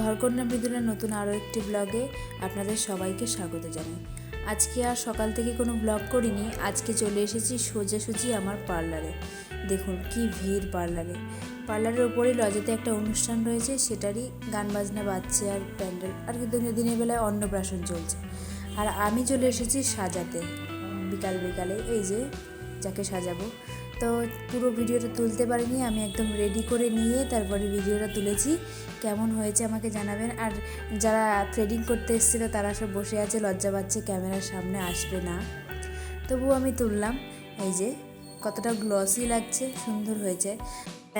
ঘরকন্যা মৃদুলার নতুন আরও একটি ব্লগে আপনাদের সবাইকে স্বাগত জানাই। আজকে আর সকাল থেকে কোনো ব্লগ করিনি, আজকে চলে এসেছি সোজাসুজি আমার পার্লারে দেখুন কি ভিড় পার্লারে পার্লারের ওপরে লজেতে একটা অনুষ্ঠান রয়েছে, সেটারই গান বাজনা বাজছে আর প্যান্ডেল, আর কি দিনের বেলায় অন্নপ্রাশন চলছে। আর আমি চলে এসেছি সাজাতে, বিকাল বিকালে, এই যে যাকে সাজাবো। তো পুরো ভিডিওটা তুলতে পারিনি, আমি একদম রেডি করে নিয়ে তারপরে ভিডিওটা তুলেছি। কেমন হয়েছে আমাকে জানাবেন। আর যারা থ্রেডিং করতে এসেছিল, তারা সব বসে আছে, লজ্জা পাচ্ছে ক্যামেরার সামনে আসবে না। তবুও আমি তুললাম, এই যে কতটা গ্লসি লাগছে, সুন্দর হয়েছে।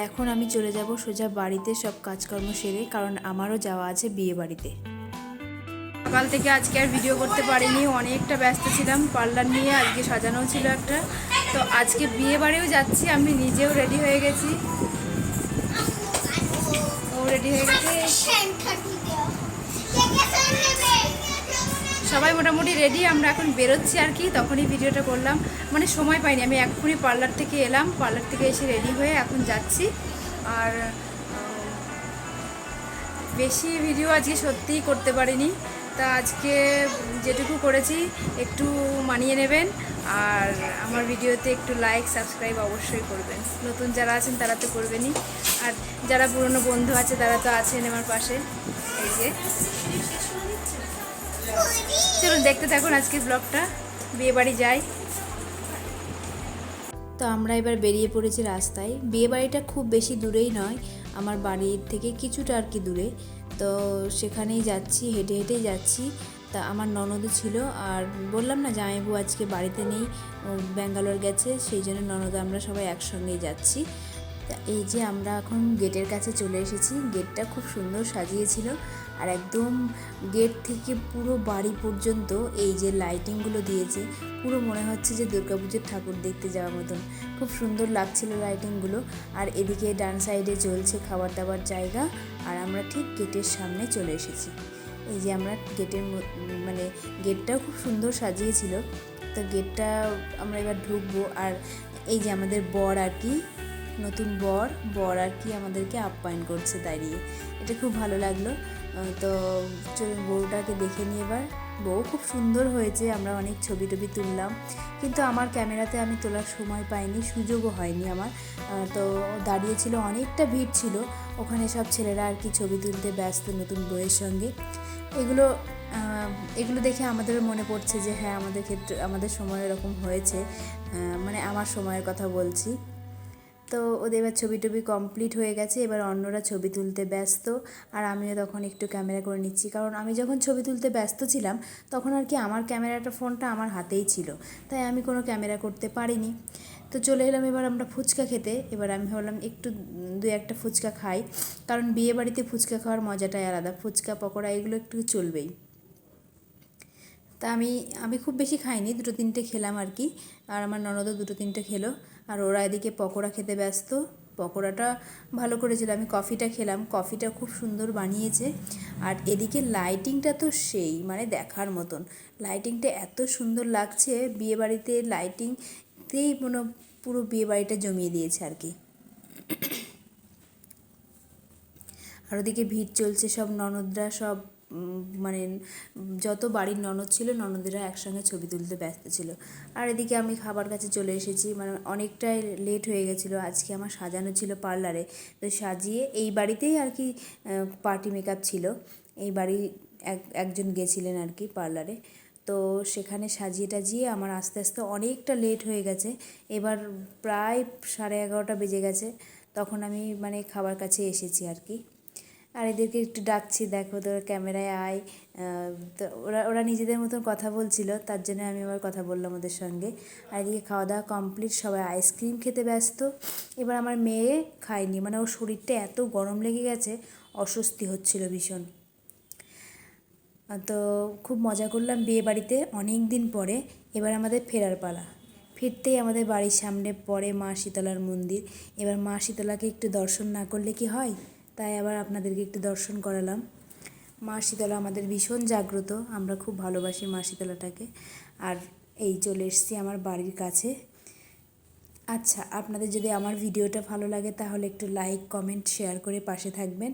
এখন আমি চলে যাব সোজা বাড়িতে সব কাজকর্ম সেরে, কারণ আমারও যাওয়া আছে বিয়ে বাড়িতে। সকাল থেকে আজকে আর ভিডিও করতে পারিনি, অনেকটা ব্যস্ত ছিলাম, পার্লার নিয়ে আজকে সাজানো ছিল একটা। তো আজকে বিয়ে বাড়িও যাচ্ছি, আমি নিজেও রেডি হয়ে গেছি। ও রেডি হয়ে গেছে। সবাই মোটামুটি রেডি আমরা এখন বেরোচ্ছি আর কি, তখনই ভিডিওটা করলাম। মানে সময় পাইনি, আমি এক্ষুনি পার্লার থেকে এলাম, পার্লার থেকে এসে রেডি হয়ে এখন যাচ্ছি। আর বেশি ভিডিও আজকে সত্যিই করতে পারিনি। তা আজকে যেটুকু করেছি, একটু মানিয়ে নেবেন। আর আমার ভিডিওতে একটু লাইক সাবস্ক্রাইব অবশ্যই করবেন। নতুন যারা আছেন তারা তো করবেনই। আর যারা পুরনো বন্ধু আছে তারা তো আছেন আমার পাশে। এই যে। চলুন, দেখতে থাকুন আজকের ব্লগটা। বিয়ে বাড়ি যাই। তো আমরা এবার বেরিয়ে পড়েছি রাস্তায়। বিয়ে বাড়িটা খুব বেশি দূরেই নয়, আমার বাড়ির থেকে কিছুটা আর কি দূরে। তো সেখানেই যাচ্ছি, হেঁটে হেঁটেই যাচ্ছি। তা আমার ননদও ছিল আর বললাম না জামাইবু আজকে বাড়িতে নেই ব্যাঙ্গালোর গেছে, সেই জন্য ননদ আমরা সবাই একসঙ্গেই যাচ্ছি। তা এই যে আমরা এখন গেটের কাছে চলে এসেছি, গেটটা খুব সুন্দর সাজিয়েছিল। আর একদম গেট থেকে পুরো বাড়ি পর্যন্ত এই যে লাইটিংগুলো দিয়েছে, পুরো মনে হচ্ছে যে দুর্গাপুজোর ঠাকুর দেখতে যাওয়ার মতন। খুব সুন্দর লাগছিল লাইটিংগুলো আর এদিকে ডান সাইডে চলছে খাবার দাবার জায়গা। আর আমরা ঠিক গেটের সামনে চলে এসেছি। এই যে আমরা গেটের মানে গেটটাও খুব সুন্দর সাজিয়েছিল। তো গেটটা আমরা এবার ঢুকবো। আর এই যে আমাদের বর আর কি নতুন বর বর আর কি আমাদেরকে আপ্যায়ন করছে দাঁড়িয়ে। এটা খুব ভালো লাগল। তো চলুন বউটাকে দেখে নিই এবার। বউ খুব সুন্দর হয়েছে, আমরা অনেক ছবি টবি তুললাম। কিন্তু আমার ক্যামেরাতে আমি তোলার সময় পাইনি, সুযোগও হয়নি আমার। তো দাঁড়িয়েছিল, অনেকটা ভিড় ছিল। ওখানে সব ছেলেরা আর কি ছবি তুলতে ব্যস্ত নতুন বউয়ের সঙ্গে। এগুলো এগুলো দেখে আমাদের মনে পড়ছে যে হ্যাঁ আমাদের ক্ষেত্রে, আমাদের সময় এরকম হয়েছে। মানে আমার সময়ের কথা বলছি। তো ওদের এবার ছবি টবি কমপ্লিট হয়ে গেছে, এবার অন্যরা ছবি তুলতে ব্যস্ত। আর আমিও তখন একটু ক্যামেরা করে নিচ্ছি, কারণ আমি যখন ছবি তুলতে ব্যস্ত ছিলাম, তখন আর কি আমার ক্যামেরাটা ফোনটা আমার হাতেই ছিল। তাই আমি কোনো ক্যামেরা করতে পারিনি। তো চলে এলাম এবার আমরা ফুচকা খেতে। এবার আমি ভাবলাম একটু দু একটা ফুচকা খাই, কারণ বিয়ে বাড়িতে ফুচকা খাওয়ার মজাটাই আলাদা। ফুচকা, পকোড়া, এগুলো একটু চলবেই। তা আমি আমি খুব বেশি খাইনি, দুটো তিনটে খেলাম আর কি। আর আমার ননদও দুটো তিনটে খেলো। আর ওরা এদিকে পকোড়া খেতে ব্যস্ত। পকোড়াটা ভালো করেছিল, আমি কফিটা খেলাম। কফিটা খুব সুন্দর বানিয়েছে। আর এদিকে লাইটিংটা তো সেই মানে দেখার মতন। লাইটিংটা এত সুন্দর লাগছে, বিয়েবাড়িতে লাইটিংতেই মনে পুরো বিয়েবাড়িটা জমিয়ে দিয়েছে আর কি। আর ওদিকে ভিড় চলছে, সব ননদরা সব মানে যত বাড়ির ননদ ছিল, ননদেরা একসঙ্গে ছবি তুলতে ব্যস্ত ছিল। আর এদিকে আমি খাবার কাছে চলে এসেছি মানে অনেকটাই লেট হয়ে গেছিল। আজকে আমার সাজানো ছিল পার্লারে। তো সাজিয়ে এই বাড়িতেই আর কি পার্টি মেকআপ ছিল। এই বাড়ি এক, একজন গেছিলেন আর কি পার্লারে। তো সেখানে সাজিয়ে টাজিয়ে আমার আস্তে আস্তে অনেকটা লেট হয়ে গেছে। এবার প্রায় সাড়ে এগারোটা বেজে গেছে। তখন আমি মানে খাবার কাছে এসেছি আর কি। আর এদেরকে একটু ডাকছি, দেখো তোর ক্যামেরায় আয়। তো ওরা ওরা নিজেদের মতন কথা বলছিল, তার জন্য আমি আবার কথা বললাম ওদের সঙ্গে। আর এদিকে খাওয়া দাওয়া কমপ্লিট সবাই আইসক্রিম খেতে ব্যস্ত। এবার আমার মেয়ে খায়নি মানে ওর শরীরটা এত গরম লেগে গেছে, অস্বস্তি হচ্ছিল ভীষণ। তো খুব মজা করলাম বিয়ে বাড়িতে অনেক দিন পরে, এবার আমাদের ফেরার পালা। ফিরতেই আমাদের বাড়ির সামনে পড়ে মা শীতলার মন্দির। এবার মা শীতলাকে একটু দর্শন না করলে কি হয়? তাই আবার আপনাদেরকে একটু দর্শন করালাম। মা শীতলা আমাদের ভীষণ জাগ্রত, আমরা খুব ভালোবাসি মা শীতলাটাকে। আর এই চলে এসেছি আমার বাড়ির কাছে। আচ্ছা আপনাদের যদি আমার ভিডিওটা ভালো লাগে তাহলে একটু লাইক কমেন্ট শেয়ার করে পাশে থাকবেন।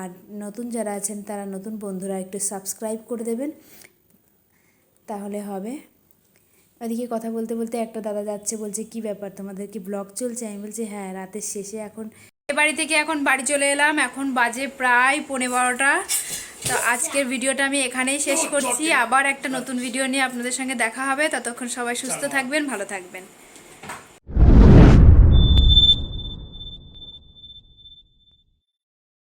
আর নতুন যারা আছেন তারা নতুন বন্ধুরা একটু সাবস্ক্রাইব করে দেবেন। তাহলে হবে। ওদিকে কথা বলতে বলতে একটা দাদা যাচ্ছে, বলছে, কি ব্যাপার? তোমাদের কি ব্লগ চলছে? আমি বলছি হ্যাঁ রাতের শেষে এখন বাড়ি থেকে এখন বাড়ি চলে এলাম। এখন বাজে প্রায় পৌনে বারোটা। তো আজকের ভিডিওটা আমি এখানেই শেষ করছি। আবার একটা নতুন ভিডিও নিয়ে আপনাদের সঙ্গে দেখা হবে। ততক্ষণ সবাই সুস্থ থাকবেন, ভালো থাকবেন।